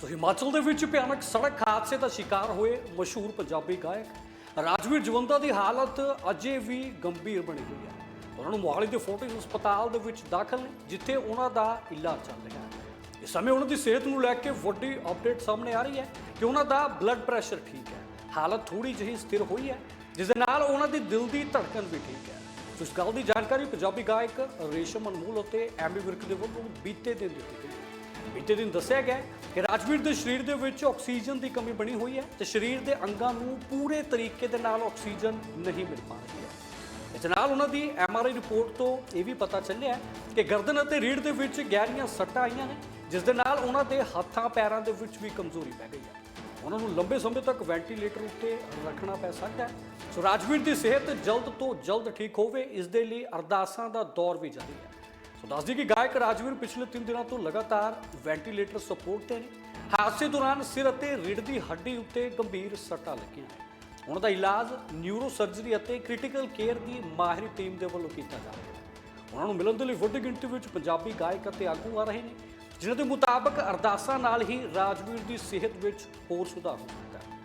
ਸੋ ਹਿਮਾਚਲ ਦੇ ਵਿੱਚ ਭਿਆਨਕ ਸੜਕ ਹਾਦਸੇ ਦਾ ਸ਼ਿਕਾਰ ਹੋਏ ਮਸ਼ਹੂਰ ਪੰਜਾਬੀ ਗਾਇਕ ਰਾਜਵੀਰ ਜਵੰਦਾ ਦੀ ਹਾਲਤ ਅਜੇ ਵੀ ਗੰਭੀਰ ਬਣੀ ਹੋਈ ਹੈ ਉਹਨਾਂ ਨੂੰ ਮੋਹਾਲੀ ਦੇ ਫੋਰਟਿਸ ਹਸਪਤਾਲ ਦੇ ਵਿੱਚ ਦਾਖਲ ਨੇ ਜਿੱਥੇ ਉਹਨਾਂ ਦਾ ਇਲਾਜ ਚੱਲ ਰਿਹਾ ਹੈ ਇਸ ਸਮੇਂ ਉਹਨਾਂ ਦੀ ਸਿਹਤ ਨੂੰ ਲੈ ਕੇ ਵੱਡੀ ਅਪਡੇਟ ਸਾਹਮਣੇ ਆ ਰਹੀ ਹੈ ਕਿ ਉਹਨਾਂ ਦਾ ਬਲੱਡ ਪ੍ਰੈਸ਼ਰ ਠੀਕ ਹੈ ਹਾਲਤ ਥੋੜੀ ਜਿਹੀ ਸਥਿਰ ਹੋਈ ਹੈ ਜਿਸ ਦੇ ਨਾਲ ਉਹਨਾਂ ਦੀ ਦਿਲ ਦੀ ਧੜਕਣ ਵੀ ਠੀਕ ਹੈ ਸੋ ਇਸ ਗੱਲ ਦੀ ਜਾਣਕਾਰੀ ਪੰਜਾਬੀ ਗਾਇਕ ਰੇਸ਼ਮ ਅਨਮੋਲ ਅਤੇ ਐਮੀ ਵਿਰਕ ਦੇ ਵੱਲੋਂ ਬੀਤੇ ਦਿਨ ਦਿੱਤੀ ਗਈ ਹੈ ਬੀਤੇ ਦਿਨ ਦੱਸਿਆ ਗਿਆ ਕਿ ਰਾਜਵੀਰ ਦੇ ਸਰੀਰ ਦੇ ਵਿੱਚ ਆਕਸੀਜਨ ਦੀ ਕਮੀ ਬਣੀ ਹੋਈ ਹੈ ਤੇ ਸਰੀਰ ਦੇ ਅੰਗਾਂ ਨੂੰ ਪੂਰੇ ਤਰੀਕੇ ਦੇ ਨਾਲ ਆਕਸੀਜਨ ਨਹੀਂ ਮਿਲ ਪਾ ਰਹੀ ਹੈ। ਇਸ ਨਾਲ ਉਹਨਾਂ ਦੀ ਐਮਆਰਆਈ ਰਿਪੋਰਟ ਤੋਂ ਇਹ ਵੀ ਪਤਾ ਚੱਲਿਆ ਕਿ ਗਰਦਨ ਅਤੇ ਰੀੜ੍ਹ ਦੇ ਵਿੱਚ ਗਹਿਰੀਆਂ ਸੱਟਾਂ ਆਈਆਂ ਨੇ, ਜਿਸ ਦੇ ਨਾਲ ਉਹਨਾਂ ਦੇ ਹੱਥਾਂ, ਪੈਰਾਂ ਦੇ ਵਿੱਚ ਵੀ ਕਮਜ਼ੋਰੀ ਪੈ ਗਈ ਹੈ। ਉਹਨਾਂ ਨੂੰ ਲੰਬੇ ਸਮੇਂ ਤੱਕ ਵੈਂਟੀਲੇਟਰ ਉੱਤੇ ਰੱਖਣਾ ਪੈ ਸਕਦਾ ਹੈ। ਸੋ ਰਾਜਵੀਰ ਦੀ ਸਿਹਤ ਜਲਦ ਤੋਂ ਜਲਦ ਠੀਕ ਹੋਵੇ, ਇਸ ਦੇ ਲਈ ਅਰਦਾਸਾਂ ਦਾ ਦੌਰ ਵੀ ਜਾਰੀ ਹੈ। ਸੋ ਦੱਸਦੀ ਕਿ ਗਾਇਕ ਰਾਜਵੀਰ ਪਿਛਲੇ 3 ਦਿਨਾਂ ਤੋਂ ਲਗਾਤਾਰ ਵੈਂਟੀਲੇਟਰ ਸਪੋਰਟ ਤੇ ਨੇ। ਹਾਦਸੇ ਦੌਰਾਨ ਸਿਰ ਅਤੇ ਰੀੜ੍ਹ ਦੀ ਹੱਡੀ ਉੱਤੇ ਗੰਭੀਰ ਸੱਟਾਂ ਲੱਗੀਆਂ ਉਹਨਾਂ ਦਾ ਇਲਾਜ ਨਿਊਰੋ ਸਰਜਰੀ ਅਤੇ ਕ੍ਰਿਟੀਕਲ ਕੇਅਰ ਦੀ ਮਾਹਿਰ ਟੀਮ ਦੇ ਵੱਲੋਂ ਕੀਤਾ ਜਾ ਰਿਹਾ ਹੈ। ਉਹਨਾਂ ਨੂੰ ਮਿਲਣ ਦੇ ਲਈ ਵੱਡੀ ਗਿਣਤੀ ਵਿੱਚ ਪੰਜਾਬੀ ਗਾਇਕ ਅਤੇ ਆਗੂ ਆ ਰਹੇ ਨੇ, ਜਿਨ੍ਹਾਂ ਦੇ ਮੁਤਾਬਕ ਅਰਦਾਸਾਂ ਨਾਲ ਹੀ ਰਾਜਵੀਰ ਦੀ ਸਿਹਤ ਵਿੱਚ ਹੋਰ ਸੁਧਾਰ ਹੋ ਸਕਦਾ ਹੈ।